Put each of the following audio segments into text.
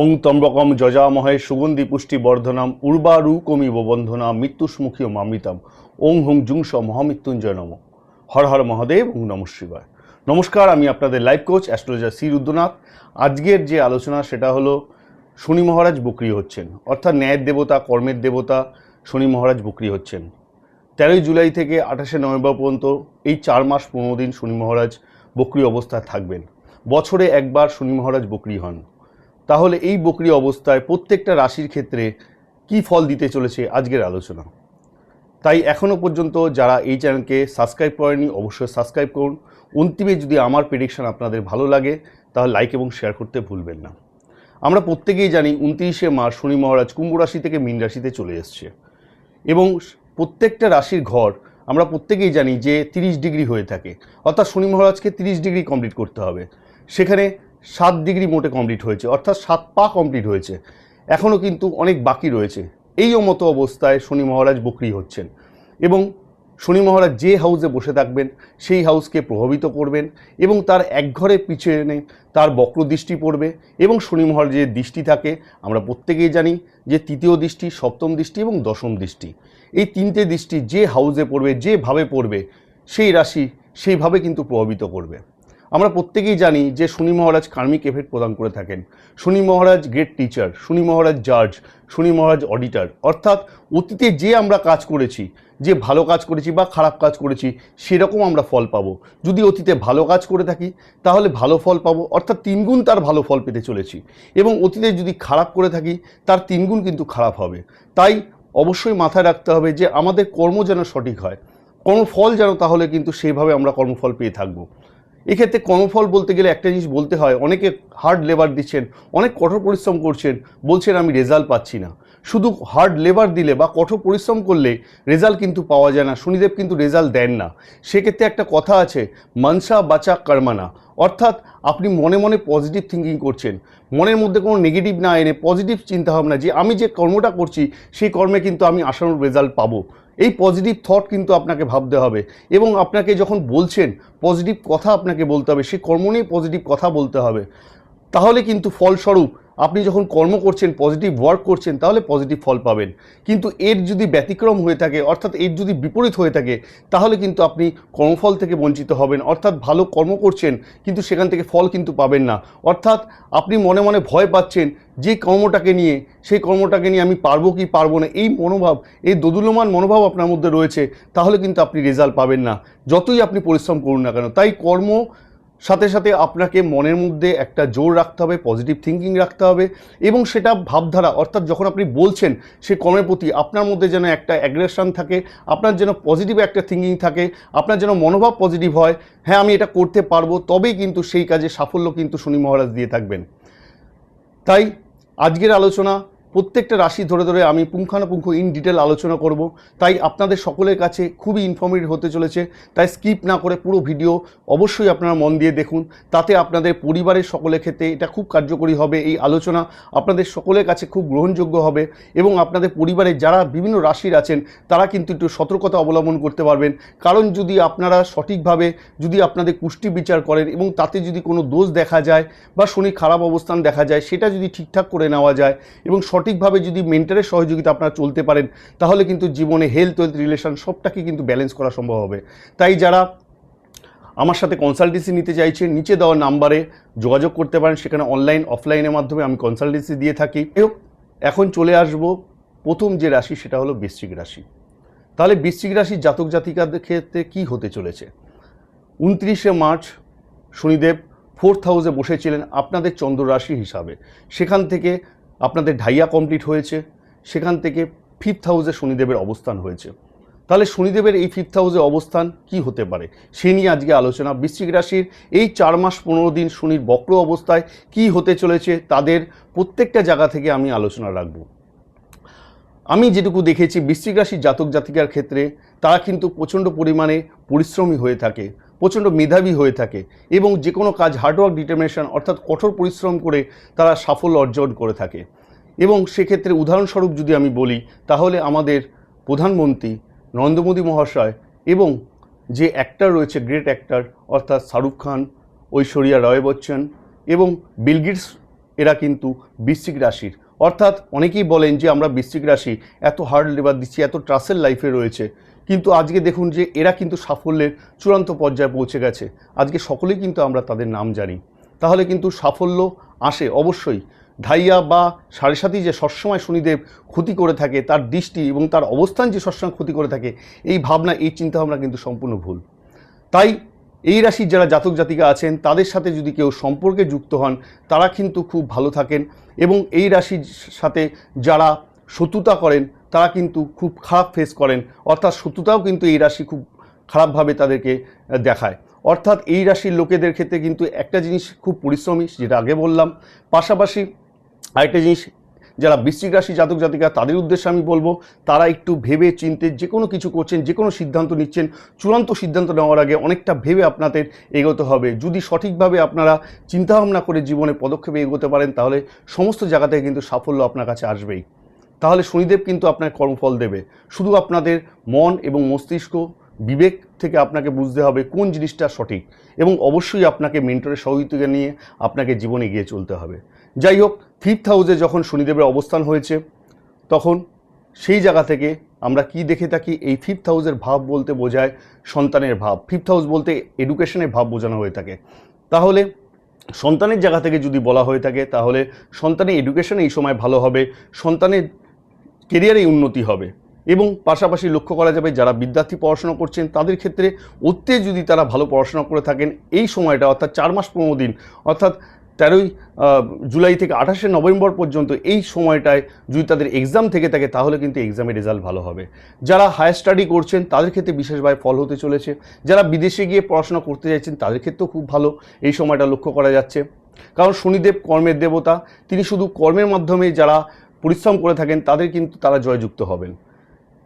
ওং ত্রম্বকম যজামহে সুগন্ধি পুষ্টি বর্ধনাম উর্বারু কমিব বন্ধনা মৃত্যুসমুখী মামৃতাম। ওং হুং জুংস মহামৃত্যুঞ্জয় নম। হর হর মহাদেব, ওং নম শিবায়। নমস্কার, আমি আপনাদের life coach, astrologer C Rudranath. আজকের যে আলোচনা, সেটা হলো শনি মহারাজ বকরি হচ্ছেন। অর্থাৎ ন্যায়ের দেবতা, কর্মের দেবতা শনি মহারাজ বকরি হচ্ছেন। তেরোই জুলাই থেকে আঠাশে নভেম্বর পর্যন্ত এই চার মাস পনেরো দিন শনি মহারাজ বকরি অবস্থায় থাকবেন। বছরে একবার শনি মহারাজ বকরি হন। তাহলে এই বকরি অবস্থায় প্রত্যেকটা রাশির ক্ষেত্রে কি ফল দিতে চলেছে আজকের আলোচনা? তাই এখনও পর্যন্ত যারা এই চ্যানেলকে সাবস্ক্রাইব করেনি অবশ্যই সাবস্ক্রাইব করুন। অন্তিমে যদি আমার প্রেডিকশান আপনাদের ভালো লাগে, তাহলে লাইক এবং শেয়ার করতে ভুলবেন না। আমরা প্রত্যেকেই জানি উনত্রিশে মার্চ শনি মহারাজ কুম্ভ রাশি থেকে মীন রাশিতে চলে এসছে। এবং প্রত্যেকটা রাশির ঘর আমরা প্রত্যেকেই জানি যে তিরিশ ডিগ্রি হয়ে থাকে। অর্থাৎ শনি মহারাজকে তিরিশ ডিগ্রি কমপ্লিট করতে হবে। সেখানে সাত ডিগ্রি মোটে কমপ্লিট হয়েছে, অর্থাৎ সাত পা কমপ্লিট হয়েছে। এখনও কিন্তু অনেক বাকি রয়েছে। এই মতো অবস্থায় শনি মহারাজ বকরি হচ্ছেন এবং শনি মহারাজ যে হাউসে বসে থাকবেন, সেই হাউসকে প্রভাবিত করবেন এবং তার এক ঘরের পিছনে তার বক্র দৃষ্টি পড়বে এবং শনি মহারাজের দৃষ্টি থাকে। আমরা প্রত্যেকেই জানি যে তৃতীয় দৃষ্টি, সপ্তম দৃষ্টি এবং দশম দৃষ্টি। এই তিনটে দৃষ্টি যে হাউসে পড়বে, যেভাবে পড়বে, সেই রাশি সেইভাবে কিন্তু প্রভাবিত করবে। আমরা প্রত্যেকেই জানি যে শনি মহারাজ কার্মিক এফেক্ট প্রদান করে থাকেন। শনি মহারাজ গ্রেট টিচার শনি মহারাজ জাজ শনি মহারাজ অডিটার অর্থাৎ অতীতে যে আমরা কাজ করেছি, যে ভালো কাজ করেছি বা খারাপ কাজ করেছি, সেরকম আমরা ফল পাবো। যদি অতীতে ভালো কাজ করে থাকি, তাহলে ভালো ফল পাবো। অর্থাৎ তিনগুণ তার ভালো ফল পেতে চলেছি। এবং অতীতে যদি খারাপ করে থাকি, তার তিনগুণ কিন্তু খারাপ হবে। তাই অবশ্যই মাথায় রাখতে হবে যে আমাদের কর্ম যেন সঠিক হয়। কর্মফল যেন তাহলে কিন্তু সেইভাবে আমরা কর্মফল পেয়ে থাকব। এক্ষেত্রে কর্মফল বলতে গেলে একটা জিনিস বলতে হয়, অনেকে হার্ড লেবার দিচ্ছেন, অনেক কঠোর পরিশ্রম করছেন, বলছেন আমি রেজাল্ট পাচ্ছি না। শুধু হার্ড লেবার দিলে বা কঠোর পরিশ্রম করলে রেজাল্ট কিন্তু পাওয়া যায় না, শনিদেব কিন্তু রেজাল্ট দেন না। সেক্ষেত্রে একটা কথা আছে, মনসা বাচা কর্মানা। অর্থাৎ আপনি মনে মনে পজিটিভ থিঙ্কিং করছেন, মনের মধ্যে কোনো নেগেটিভ না এনে পজিটিভ চিন্তাভাবনা যে আমি যে কর্মটা করছি, সেই কর্মে কিন্তু আমি আশানুর রেজাল্ট পাবো। এই পজিটিভ থট কিন্তু আপনাকে ভাবতে হবে। এবং আপনাকে যখন বলছেন পজিটিভ কথা আপনাকে বলতে হবে, সে কর্ম নিয়ে পজিটিভ কথা বলতে হবে। তাহলে কিন্তু ফলস্বরূপ আপনি যখন কর্ম করছেন পজিটিভ ওয়ার্ক করছেন, তাহলে পজিটিভ ফল পাবেন। কিন্তু এর যদি ব্যতিক্রম হয়ে থাকে, অর্থাৎ এর যদি বিপরীত হয়ে থাকে, তাহলে কিন্তু আপনি কর্মফল থেকে বঞ্চিত হবেন। অর্থাৎ ভালো কর্ম করছেন, কিন্তু সেখান থেকে ফল কিন্তু পাবেন না। অর্থাৎ আপনি মনে মনে ভয় পাচ্ছেন, যে কর্মটাকে নিয়ে, সেই কর্মটাকে নিয়ে আমি পারব কি পারব না, এই মনোভাব, এই দোদুল্যমান মনোভাব আপনার মধ্যে রয়েছে, তাহলে কিন্তু আপনি রেজাল্ট পাবেন না। যতই আপনি পরিশ্রম করুন না কেন, তাই কর্ম সাথে সাথে আপনাকে মনের মধ্যে একটা জোর রাখতে হবে পজিটিভ থিঙ্কিং রাখতে হবে এবং সেটা ভাবধারা, অর্থাৎ যখন আপনি বলছেন সে কর্মের প্রতি আপনার মধ্যে যেন একটা অ্যাগ্রেশন থাকে, আপনার যেন পজিটিভ একটা থিঙ্কিং থাকে, আপনার যেন মনোভাব পজিটিভ হয় হ্যাঁ আমি এটা করতে পারব, তবেই কিন্তু সেই কাজে সাফল্য কিন্তু শনি মহারাজ দিয়ে থাকবেন। তাই আজকের আলোচনা প্রত্যেকটা রাশি ধরে ধরে আমি পুঙ্খানুপুঙ্খ ইন ডিটেল আলোচনা করব। তাই আপনাদের সকলের কাছে খুবই ইনফর্মেটিভ হতে চলেছে। তাই স্কিপ না করে পুরো ভিডিও অবশ্যই আপনারা মন দিয়ে দেখুন। তাতে আপনাদের পরিবারের সকলের ক্ষেত্রে এটা খুব কার্যকরী হবে এই আলোচনা। আপনাদের সকলের কাছে খুব গ্রহণযোগ্য হবে এবং আপনাদের পরিবারের যারা বিভিন্ন রাশির আছেন, তারা কিন্তু একটু সতর্কতা অবলম্বন করতে পারবেন। কারণ যদি আপনারা সঠিকভাবে যদি আপনাদের পুষ্টি বিচার করেন এবং তাতে যদি কোনো দোষ দেখা যায় বা শনি খারাপ অবস্থান দেখা যায়, সেটা যদি ঠিকঠাক করে নেওয়া যায় এবং সঠিকভাবে যদি মেন্টারের সহযোগিতা আপনারা চলতে পারেন, তাহলে কিন্তু জীবনে হেলথ ওয়েলথ রিলেশন সবটাকে কিন্তু ব্যালেন্স করা সম্ভব হবে। তাই যারা আমার সাথে কনসালটেন্সি নিতে চাইছেন নিচে দেওয়া নাম্বারে যোগাযোগ করতে পারেন, সেখানে অনলাইন অফলাইনের মাধ্যমে আমি কনসালটেন্সি দিয়ে থাকি। এখন চলে আসব প্রথম যে রাশি, সেটা হলো বৃশ্চিক রাশি। তাহলে বৃশ্চিক রাশির জাতক জাতিকাদের ক্ষেত্রে কী হতে চলেছে? উনত্রিশে মার্চ, শনিদেব ফোর্থ হাউসে বসেছিলেন আপনাদের চন্দ্র রাশি হিসাবে। সেখান থেকে আপনাদের ঢাইয়া কমপ্লিট হয়েছে, সেখান থেকে ফিফথ হাউসে শনিদেবের অবস্থান হয়েছে। তাহলে শনিদেবের এই ফিফথ হাউসে অবস্থান কি হতে পারে? সে নিয়ে আজকে আলোচনা। বৃশ্চিক রাশির এই চার মাস পনেরো দিন শনির বক্র অবস্থায় কি হতে চলেছে, তাদের প্রত্যেকটা জায়গা থেকে আমি আলোচনা রাখব। আমি যেটুকু দেখেছি, বৃশ্চিক রাশির জাতক জাতিকার ক্ষেত্রে তারা কিন্তু প্রচণ্ড পরিমাণে পরিশ্রমী হয়ে থাকে। প্রচণ্ড মেধাবী হয়ে থাকে এবং যে কোনো কাজ হার্ডওয়ার্ক ডিটারমিনেশন অর্থাৎ কঠোর পরিশ্রম করে তারা সাফল্য অর্জন করে থাকে। এবং সেক্ষেত্রে উদাহরণস্বরূপ যদি আমি বলি, তাহলে আমাদের প্রধানমন্ত্রী নরেন্দ্র মোদী মহাশয় এবং যে অ্যাক্টার রয়েছে গ্রেট অ্যাক্টার অর্থাৎ শাহরুখ খান, ঐশ্বরিয়া রয় বচ্চন এবং বিলগিটস এরা কিন্তু বৃশ্চিক রাশির। অর্থাৎ অনেকেই বলেন যে আমরা বৃশ্চিক রাশি, এত হার্ড লেবার দিচ্ছি, এত ট্রাসেল লাইফে রয়েছে। কিন্তু আজকে দেখুন যে এরা কিন্তু সাফল্যের চূড়ান্ত পর্যায়ে পৌঁছে গেছে। আজকে সকলেই কিন্তু আমরা তাদের নাম জানি। তাহলে কিন্তু সাফল্য আসে অবশ্যই। ধাইয়া বা সাড়ে সাথী যে সবসময় শনিদেব ক্ষতি করে থাকে, তার দৃষ্টি এবং তার অবস্থান যে সবসময় ক্ষতি করে থাকে, এই ভাবনা, এই চিন্তাভাবনা কিন্তু সম্পূর্ণ ভুল। তাই এই রাশির যারা জাতক জাতিকা আছেন, তাদের সাথে যদি কেউ সম্পর্কে যুক্ত হন, তারা কিন্তু খুব ভালো থাকেন এবং এই রাশির সাথে যারা শত্রুতা করেন, তারা কিন্তু খুব খারাপ ফেস করেন। অর্থাৎ শত্রুতাও কিন্তু এই রাশি খুব খারাপভাবে তাদেরকে দেখায়। অর্থাৎ এই রাশির লোকেদের ক্ষেত্রে কিন্তু একটা জিনিস খুব পরিশ্রমী, যেটা আগে বললাম। পাশাপাশি আরেকটা জিনিস যারা বৃশ্চিক রাশি জাতক জাতিকা, তাদের উদ্দেশ্যে আমি বলব, তারা একটু ভেবে চিনতে যে কোনো কিছু করছেন, যে কোনো সিদ্ধান্ত নিচ্ছেন, চূড়ান্ত সিদ্ধান্ত নেওয়ার আগে অনেকটা ভেবে আপনাদের এগোতে হবে। যদি সঠিকভাবে আপনারা চিন্তাভাবনা করে জীবনে পদক্ষেপে এগোতে পারেন, তাহলে সমস্ত জায়গা থেকে কিন্তু সাফল্য আপনার কাছে আসবেই। তাহলে শনিদেব কিন্তু আপনার কর্মফল দেবে। শুধু আপনাদের মন এবং মস্তিষ্ক বিবেক থেকে আপনাকে বুঝতে হবে কোন জিনিসটা সঠিক এবং অবশ্যই আপনাকে মেন্টরের সহযোগিতা নিয়ে আপনাকে জীবনে এগিয়ে চলতে হবে। যাই হোক ফিফথ হাউসে যখন শনিদেবের অবস্থান হয়েছে, তখন সেই জায়গা থেকে আমরা কি দেখে থাকি? এই ফিফথ হাউসের ভাব বলতে বোঝায় সন্তানের ভাব। ফিফথ হাউস বলতে এডুকেশনের ভাব বোঝানো হয়ে থাকে। তাহলে সন্তানের জায়গা থেকে যদি বলা হয়ে থাকে, তাহলে সন্তানের এডুকেশন এই সময় ভালো হবে, সন্তানের কেরিয়ারে উন্নতি হবে। এবং পাশাপাশি লক্ষ্য করা যাবে, যারা বিদ্যার্থী পড়াশোনা করছেন, তাদের ক্ষেত্রে অত্যে যদি তারা ভালো পড়াশোনা করে থাকেন, এই সময়টা অর্থাৎ চার মাস পনেরো দিন, অর্থাৎ তেরোই জুলাই থেকে আঠাশে নভেম্বর পর্যন্ত এই সময়টায় যদি তাদের এক্সাম থেকে থাকে, তাহলে কিন্তু এক্সামের রেজাল্ট ভালো হবে। যারা হায়ার স্টাডি করছেন, তাদের ক্ষেত্রে বিশেষভাবে ফল হতে চলেছে। যারা বিদেশে গিয়ে পড়াশোনা করতে চাইছেন তাদের ক্ষেত্রেও খুব ভালো। এই সময়টা লক্ষ্য করা যাচ্ছে। কারণ শনিদেব কর্মের দেবতা, তিনি শুধু কর্মের মাধ্যমে যারা পরিশ্রম করে থাকেন, তাদের কিন্তু তারা জয়যুক্ত হবেন।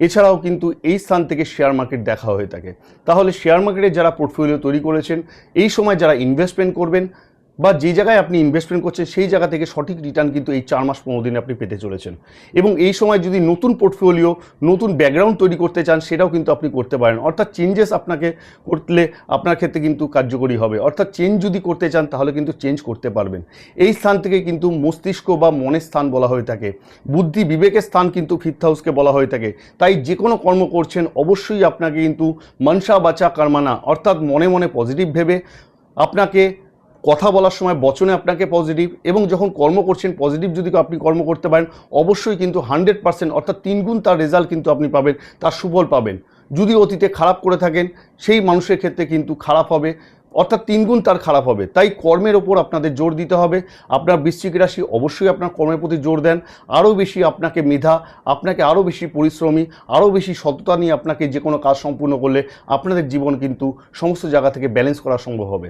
এছাড়াও কিন্তু এই স্থান থেকে শেয়ার মার্কেট দেখা হয়ে থাকে। তাহলে শেয়ার মার্কেটে যারা পোর্টফোলিও তৈরি করেছেন, এই সময় যারা ইনভেস্টমেন্ট করবেন বা যে জায়গায় আপনি ইনভেস্টমেন্ট করছেন, সেই জায়গা থেকে সঠিক রিটার্ন কিন্তু এই চার মাস পনেরো দিনে আপনি পেতে চলেছেন। এবং এই সময় যদি নতুন পোর্টফোলিও নতুন ব্যাকগ্রাউন্ড তৈরি করতে চান, সেটাও কিন্তু আপনি করতে পারেন। অর্থাৎ চেঞ্জেস আপনাকে করলে আপনার ক্ষেত্রে কিন্তু কার্যকরী হবে। অর্থাৎ চেঞ্জ যদি করতে চান, তাহলে কিন্তু চেঞ্জ করতে পারবেন। এই স্থান থেকে কিন্তু মস্তিষ্ক বা মনের স্থান বলা হয়ে থাকে। বুদ্ধি বিবেকের স্থান কিন্তু ফিফথ হাউসকে বলা হয়ে থাকে। তাই যে কোনো কর্ম করছেন, অবশ্যই আপনাকে কিন্তু মনসা বাচা কর্মানা, অর্থাৎ মনে মনে পজিটিভ ভেবে আপনাকে কথা বলার সময় বচনে আপনাকে পজিটিভ এবং যখন কর্ম করছেন পজিটিভ যদি আপনি কর্ম করতে পারেন, অবশ্যই কিন্তু হান্ড্রেড পার্সেন্ট অর্থাৎ তিনগুণ তার রেজাল্ট কিন্তু আপনি পাবেন, তার সুফল পাবেন। যদি অতীতে খারাপ করে থাকেন, সেই মানুষের ক্ষেত্রে কিন্তু খারাপ হবে। অর্থাৎ তিনগুণ তার খারাপ হবে। তাই কর্মের ওপর আপনাদের জোর দিতে হবে। আপনার বৃশ্চিক রাশি অবশ্যই আপনার কর্মের প্রতি জোর দেন। আরও বেশি আপনাকে মেধা, আপনাকে আরও বেশি পরিশ্রমী, আরও বেশি সততা নিয়ে আপনাকে যে কোনো কাজ সম্পূর্ণ করলে আপনাদের জীবন কিন্তু সমস্ত জায়গা থেকে ব্যালেন্স করা সম্ভব হবে।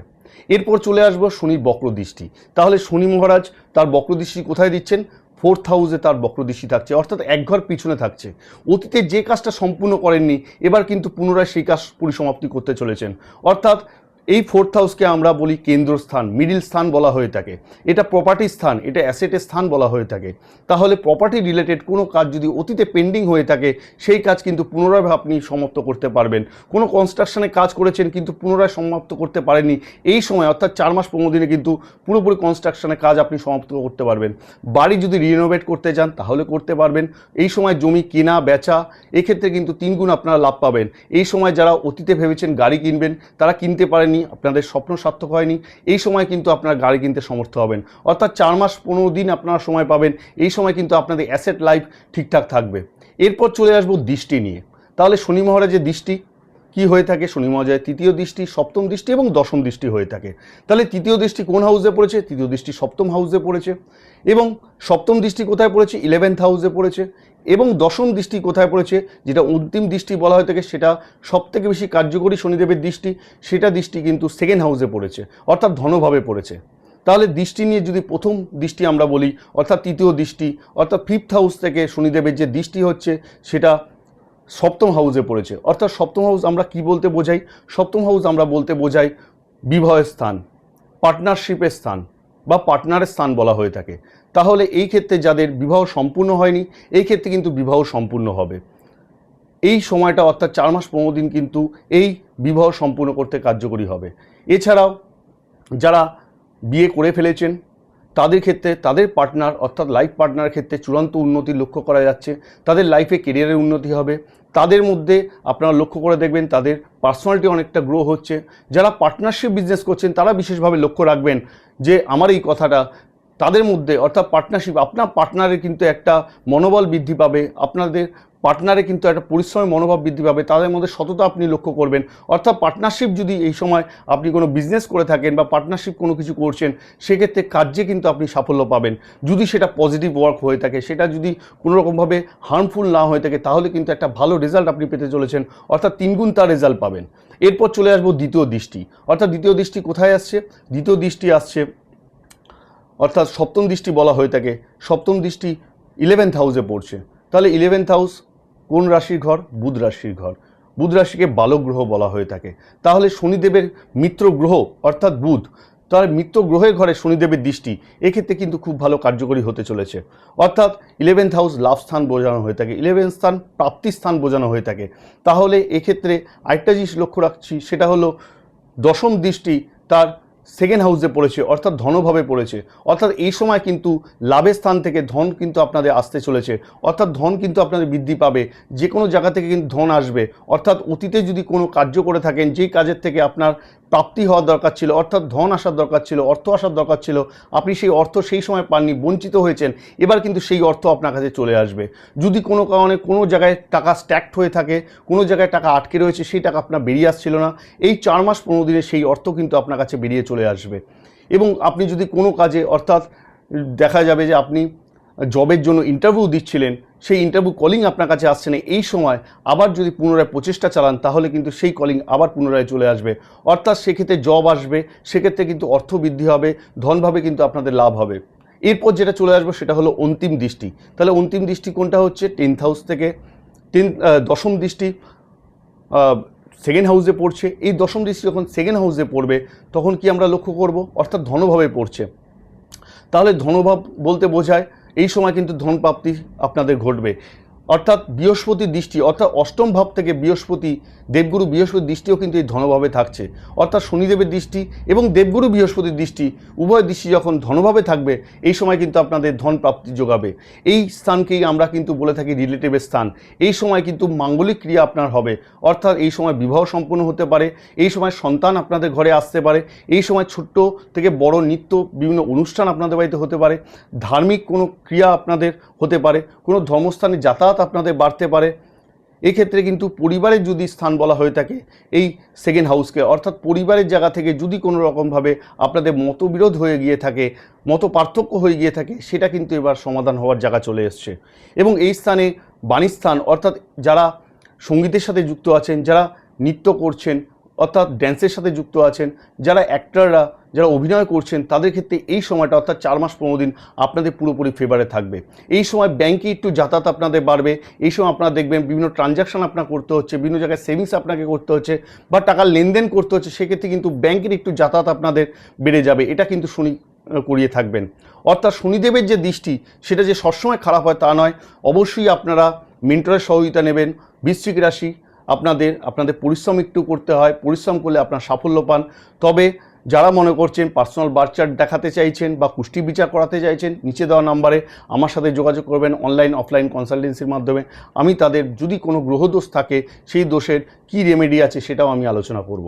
এরপর চলে আসব শনির বক্রদৃষ্টি। তাহলে শনি মহারাজ তার বক্রদৃষ্টি কোথায় দিচ্ছেন? ফোর্থ হাউসে তার বক্রদৃষ্টি থাকছে, অর্থাৎ এক ঘর পিছনে থাকছে। অতীতে যে কাজটা সম্পূর্ণ করেননি, এবার কিন্তু পুনরায় সেই কাজ পরিসমাপ্তি করতে চলেছেন। অর্থাৎ এই ফোর্থ হাউসকে আমরা বলি কেন্দ্রস্থান মিডিল স্থান বলা হয়ে থাকে। এটা প্রপার্টি স্থান, এটা অ্যাসেটের স্থান বলা হয়ে থাকে। তাহলে প্রপার্টি রিলেটেড কোনো কাজ যদি অতীতে পেন্ডিং হয়ে থাকে, সেই কাজ কিন্তু পুনরায় আপনি সমাপ্ত করতে পারবেন। কোনো কনস্ট্রাকশনে কাজ করেছেন কিন্তু পুনরায় সমাপ্ত করতে পারেনি এই সময় অর্থাৎ চার মাস পনেরো দিনে কিন্তু পুরোপুরি কনস্ট্রাকশনের কাজ আপনি সমাপ্ত করতে পারবেন। বাড়ি যদি রিনোভেট করতে চান তাহলে করতে পারবেন। এই সময় জমি কেনা, বেচা, এক্ষেত্রে কিন্তু তিনগুণ আপনারা লাভ পাবেন। এই সময় যারা অতীতে ভেবেছেন গাড়ি কিনবেন, তারা কিনতে পারেননি আপনাদের স্বপ্ন সার্থক হয়নি, এই সময় কিন্তু আপনারা গাড়ি কিনতে সমর্থ হবেন। অর্থাৎ চার মাস পনেরো দিন আপনারা সময় পাবেন, এই সময় কিন্তু আপনাদের অ্যাসেট লাইফ ঠিকঠাক থাকবে। এরপর চলে আসব দৃষ্টি নিয়ে। তাহলে শনি মহারাজের দৃষ্টি, কি হয়ে থাকে? শনি মহারাজের তৃতীয় দৃষ্টি, সপ্তম দৃষ্টি এবং দশম দৃষ্টি হয়ে থাকে। তাহলে তৃতীয় দৃষ্টি কোন হাউসে পড়েছে? তৃতীয় দৃষ্টি সপ্তম হাউসে পড়েছে এবং সপ্তম দৃষ্টি কোথায় পড়েছে? ইলেভেন্থ হাউসে পড়েছে। এবং দশম দৃষ্টি কোথায় পড়েছে, যেটা অন্তিম দৃষ্টি বলা হয়ে থাকে সেটা সব থেকে বেশি কার্যকরী শনিদেবের দৃষ্টি, সেটা দৃষ্টি কিন্তু সেকেন্ড হাউসে পড়েছে, অর্থাৎ ধনভাবে পড়েছে। তাহলে দৃষ্টি নিয়ে যদি প্রথম দৃষ্টি আমরা বলি, অর্থাৎ তৃতীয় দৃষ্টি, অর্থাৎ ফিফথ হাউস থেকে শনিদেবের যে দৃষ্টি হচ্ছে, সেটা সপ্তম হাউসে পড়েছে। অর্থাৎ সপ্তম হাউস আমরা কি বলতে বোঝাই? সপ্তম হাউস আমরা বলতে বোঝাই বিবাহের স্থান পার্টনারশিপের স্থান, বা পার্টনারের স্থান বলা হয়ে থাকে। তাহলে এই ক্ষেত্রে যাদের বিবাহ সম্পূর্ণ হয়নি, এই ক্ষেত্রে কিন্তু বিবাহ সম্পূর্ণ হবে। এই সময়টা অর্থাৎ চার মাস পনেরো দিন কিন্তু এই বিবাহ সম্পূর্ণ করতে কার্যকরী হবে। এছাড়াও যারা বিয়ে করে ফেলেছেন, তাদের ক্ষেত্রে তাদের পার্টনার অর্থাৎ লাইফ পার্টনারের ক্ষেত্রে চূড়ান্ত উন্নতি লক্ষ্য করা যাচ্ছে, তাদের লাইফে কেরিয়ারের উন্নতি হবে। তাদের মধ্যে আপনারা লক্ষ্য করে দেখবেন তাদের পার্সোনালিটি অনেকটা গ্রো হচ্ছে। যারা পার্টনারশিপ বিজনেস করছেন, তারা বিশেষভাবে লক্ষ্য রাখবেন যে, আমার এই কথাটা তাদের মধ্যে, অর্থাৎ পার্টনারশিপ আপনার পার্টনারে কিন্তু একটা মনোবল বৃদ্ধি পাবে, আপনাদের পার্টনারে কিন্তু একটা পরিশ্রমের মনোভাব বৃদ্ধি পাবে, তাদের মধ্যে সততা আপনি লক্ষ্য করবেন। অর্থাৎ পার্টনারশিপ যদি এই সময় আপনি কোনো বিজনেস করে থাকেন বা পার্টনারশিপ কোনো কিছু করছেন, সেক্ষেত্রে কার্যে কিন্তু আপনি সাফল্য পাবেন। যদি সেটা পজিটিভ ওয়ার্ক হয়ে থাকে, সেটা যদি কোনো রকমভাবে হার্মফুল না হয়ে থাকে, তাহলে কিন্তু একটা ভালো রেজাল্ট আপনি পেতে চলেছেন, অর্থাৎ তিনগুণ তার রেজাল্ট পাবেন। এরপর চলে আসব দ্বিতীয় দৃষ্টি। অর্থাৎ দ্বিতীয় দৃষ্টি কোথায় আসছে? দ্বিতীয় দৃষ্টি আসছে অর্থাৎ সপ্তম দৃষ্টি বলা হয়ে থাকে সপ্তম দৃষ্টি ইলেভেন্থ হাউসে পড়ছে। তাহলে ইলেভেন্থ হাউস কোন রাশির ঘর? বুধ রাশির ঘর। বুধ রাশিকে বালক গ্রহ বলা হয়ে থাকে তাহলে শনিদেবের মিত্র গ্রহ, অর্থাৎ বুধ, তার মিত্র গ্রহের ঘরে শনিদেবের দৃষ্টি, এক্ষেত্রে কিন্তু খুব ভালো কার্যকরী হতে চলেছে। অর্থাৎ ইলেভেন্থ হাউস লাভ স্থান বোঝানো হয়ে থাকে ইলেভেন্থ স্থান প্রাপ্তি স্থান বোঝানো হয়ে থাকে। তাহলে এক্ষেত্রে আরেকটা জিনিস লক্ষ্য রাখছি, সেটা হলো দশম দৃষ্টি তার সেকেন্ড হাউসে পড়েছে, অর্থাৎ ধনভাবে পড়েছে। অর্থাৎ এই সময় কিন্তু লাভের স্থান থেকে ধন কিন্তু আপনাদের আসতে চলেছে। অর্থাৎ ধন কিন্তু আপনাদের বৃদ্ধি পাবে। যে কোনো জায়গা থেকে কিন্তু ধন আসবে। অর্থাৎ অতীতে যদি কোনো কার্য করে থাকেন, যেই কাজের থেকে আপনার প্রাপ্তি হওয়ার দরকার ছিল, অর্থাৎ ধন আসার দরকার ছিল, অর্থ আসার দরকার ছিল, আপনি সেই অর্থ সেই সময় পাননি, বঞ্চিত হয়েছেন, এবার কিন্তু সেই অর্থ আপনার কাছে চলে আসবে। যদি কোনো কারণে কোনো জায়গায় টাকা স্ট্যাক্ট হয়ে থাকে, কোনো জায়গায় টাকা আটকে রয়েছে, সেই টাকা আপনার বেরিয়ে আসছিল না, এই চার মাস পনেরো দিনে সেই অর্থ কিন্তু আপনার কাছে বেরিয়ে চলে আসবে। এবং আপনি যদি কোনো কাজে, অর্থাৎ দেখা যাবে যে আপনি জবের জন্য ইন্টারভিউ দিচ্ছিলেন, সেই ইন্টারভিউ কলিং আপনার কাছে আসছে না, এই সময় আবার যদি পুনরায় প্রচেষ্টা চালান, তাহলে কিন্তু সেই কলিং আবার পুনরায় চলে আসবে। অর্থাৎ সেক্ষেত্রে জব আসবে, সেক্ষেত্রে কিন্তু অর্থ বৃদ্ধি হবে, ধনভাবে কিন্তু আপনাদের লাভ হবে। এরপর যেটা চলে আসবে সেটা হলো অন্তিম দৃষ্টি। তাহলে অন্তিম দৃষ্টি কোনটা হচ্ছে? টেন্থ হাউস থেকে টেন দশম দৃষ্টি সেকেন্ড হাউসে পড়ছে। এই দশম দৃষ্টি যখন সেকেন্ড হাউসে পড়বে, তখন কি আমরা লক্ষ্য করব? অর্থাৎ ধনভাবে পড়ছে। তাহলে ধনভাব বলতে বোঝায় এই সময় কিন্তু ধনপ্রাপ্তি আপনাদের ঘটবে। অর্থাৎ বৃহস্পতির দৃষ্টি, অর্থাৎ অষ্টম ভাব থেকে বৃহস্পতি, দেবগুরু বৃহস্পতির দৃষ্টিও কিন্তু এই ধনভাবে থাকছে। অর্থাৎ শনিদেবের দৃষ্টি এবং দেবগুরু বৃহস্পতির দৃষ্টি, উভয় দৃষ্টি যখন ধনভাবে থাকবে, এই সময় কিন্তু আপনাদের ধন প্রাপ্তি যোগাবে। এই স্থানকেই আমরা কিন্তু বলে থাকি রিলেটিভের স্থান। এই সময় কিন্তু মাঙ্গলিক ক্রিয়া আপনার হবে। অর্থাৎ এই সময় বিবাহ সম্পন্ন হতে পারে, এই সময় সন্তান আপনাদের ঘরে আসতে পারে, এই সময় ছোট্ট থেকে বড় নিত্য বিভিন্ন অনুষ্ঠান আপনাদের বাড়িতে হতে পারে, ধার্মিক কোনো ক্রিয়া আপনাদের হতে পারে, কোনো ধর্মস্থানে যাতায়াত আপনাদের বাড়তে পারে। এক্ষেত্রে কিন্তু পরিবারের যদি স্থান বলা হয়ে থাকে, এই সেকেন্ড হাউসকে অর্থাৎ পরিবারের জায়গা থেকে যদি কোনো রকমভাবে আপনাদের মতবিরোধ হয়ে গিয়ে থাকে মত পার্থক্য হয়ে গিয়ে থাকে, সেটা কিন্তু এবার সমাধান হওয়ার জায়গা চলে এসছে। এবং এই স্থানে বাণীস্থান অর্থাৎ যারা সঙ্গীতের সাথে যুক্ত আছেন, যারা নৃত্য করছেন অর্থাৎ ড্যান্সের সাথে যুক্ত আছেন, যারা অ্যাক্টাররা যারা অভিনয় করছেন, তাদের ক্ষেত্রে এই সময়টা অর্থাৎ চার মাস পনেরো দিন আপনাদের পুরোপুরি ফেভারে থাকবে। এই সময় ব্যাংকে একটু যাতায়াত আপনাদের বাড়বে, এই সময় আপনারা দেখবেন বিভিন্ন ট্রানজাকশন আপনার করতে হচ্ছে, বিভিন্ন জায়গায় সেভিংস আপনাকে করতে হচ্ছে, বা টাকার লেনদেন করতে হচ্ছে, সেক্ষেত্রে কিন্তু ব্যাংকের একটু যাতায়াত আপনাদের বেড়ে যাবে, এটা কিন্তু শুনি করিয়ে থাকবেন। অর্থাৎ শনিদেবের যে দৃষ্টি, সেটা যে সবসময় খারাপ হয় তা নয়, অবশ্যই আপনারা মেন্টরের সহযোগিতা নেবেন, বৃশ্চিক রাশি আপনাদের আপনাদের পরিশ্রম একটু করতে হয়, পরিশ্রম করলে আপনার সাফল্য পান। তবে যারা মনে করছেন পার্সোনাল বার্থ চার্ট দেখাতে চাইছেন বা কুষ্টি বিচার করাতে চাইছেন, নিচে দেওয়া নাম্বারে আমার সাথে যোগাযোগ করবেন অনলাইন, অফলাইন কনসালটেন্সির মাধ্যমে। আমি তাদের যদি কোনো গ্রহদোষ থাকে, সেই দোষের কী রেমেডি আছে সেটাও আমি আলোচনা করব।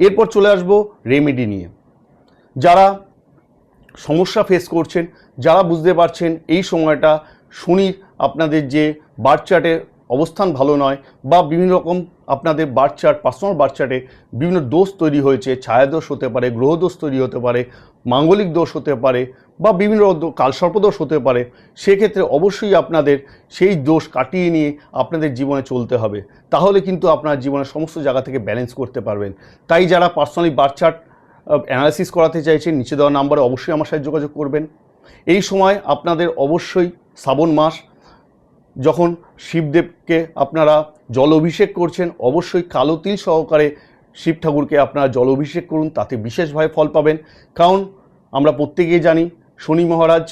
এরপর চলে আসব রেমেডি নিয়ে। যারা সমস্যা ফেস করছেন, যারা বুঝতে পারছেন এই সময়টা শনির আপনাদের যে বার্থ চার্টে অবস্থান ভালো নয় বা বিভিন্ন রকম আপনাদের বার্থ চার্ট পার্সোনাল বার্থ চার্টে বিভিন্ন দোষ তৈরি হয়েছে ছায়াদোষ হতে পারে গ্রহদোষ তৈরি হতে পারে, মাঙ্গলিক দোষ হতে পারে বা বিভিন্ন কালসর্পদোষ হতে পারে, সেক্ষেত্রে অবশ্যই আপনাদের সেই দোষ কাটিয়ে নিয়ে আপনাদের জীবনে চলতে হবে। তাহলে কিন্তু আপনার জীবনের সমস্ত জায়গা থেকে ব্যালেন্স করতে পারবেন। তাই যারা পার্সোনালি বার্থ চার্ট অ্যানালাইসিস করাতে চাইছেন, নিচে দেওয়া নাম্বারে অবশ্যই আমার সাথে যোগাযোগ করবেন। এই সময় আপনাদের অবশ্যই শ্রাবণ মাস যখন শিবদেবকে আপনারা জল অভিষেক করছেন, অবশ্যই কালো তিল সহকারে শিব ঠাকুরকে আপনারা জল অভিষেক করুন, তাতে বিশেষভাবে ফল পাবেন। কারণ আমরা প্রত্যেকেই জানি, শনি মহারাজ,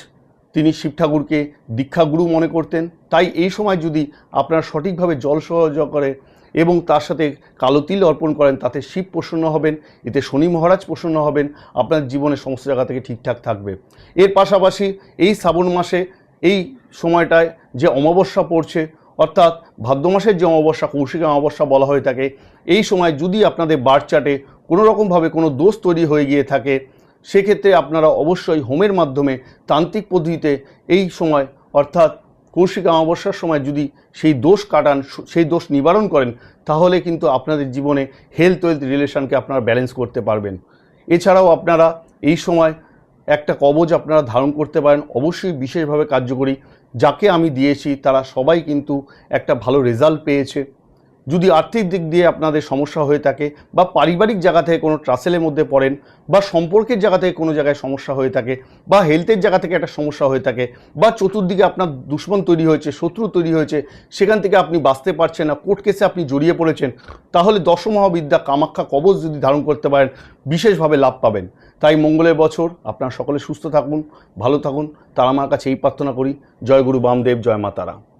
তিনি শিব ঠাকুরকে দীক্ষাগুরু মনে করতেন। তাই এই সময় যদি আপনারা সঠিকভাবে জল সহযোগ করে এবং তার সাথে কালো তিল অর্পণ করেন, তাতে শিব প্রসন্ন হবেন, এতে শনি মহারাজ প্রসন্ন হবেন, আপনার জীবনে সমস্ত জায়গা থেকে ঠিকঠাক থাকবে। এর পাশাপাশি এই শ্রাবণ মাসে এই সময়টায় যে অমাবস্যা পড়ছে, অর্থাৎ ভাদ্র মাসের যে অমাবস্যা, কৌশিক অমাবস্যা বলা হয়ে থাকে, এই সময় যদি আপনাদের বার চার্টে কোনো রকমভাবে কোনো দোষ তৈরি হয়ে গিয়ে থাকে, সেক্ষেত্রে আপনারা অবশ্যই হোমের মাধ্যমে তান্ত্রিক পদ্ধতিতে এই সময়, অর্থাৎ কৌশিক অমাবস্যার সময় যদি সেই দোষ কাটান, সেই দোষ নিবারণ করেন, তাহলে কিন্তু আপনাদের জীবনে হেলথ ওয়েলথ রিলেশনকে আপনারা ব্যালেন্স করতে পারবেন। এছাড়াও আপনারা এই সময় একটা কবজ আপনারা ধারণ করতে পারেন, অবশ্যই বিশেষভাবে কার্যকরী। যাকে আমি দিয়েছি, তারা সবাই কিন্তু একটা ভালো রেজাল্ট পেয়েছে। যদি আর্থিক দিক দিয়ে আপনাদের সমস্যা হয়ে থাকে বা পারিবারিক জায়গা থেকে কোনো ট্রাসেলের মধ্যে পড়েন বা সম্পর্কের জায়গা থেকে কোনো জায়গায় সমস্যা হয়ে থাকে বা হেলথের জায়গা থেকে একটা সমস্যা হয়ে থাকে বা চতুর্দিকে আপনার দুশ্মন তৈরি হয়েছে, শত্রু তৈরি হয়েছে, সেখান থেকে আপনি বাঁচতে পারছেন না, কোর্ট কেসে আপনি জড়িয়ে পড়েছেন, তাহলে দশমহাবিদ্যা কামাখ্যা কবচ যদি ধারণ করতে পারেন, বিশেষভাবে লাভ পাবেন। তাই মঙ্গলের বছর, আপনারা সকলে সুস্থ থাকুন, ভালো থাকুন, তারা আমার কাছে এই প্রার্থনা করি। জয় গুরু বামদেব, জয় মা তারা।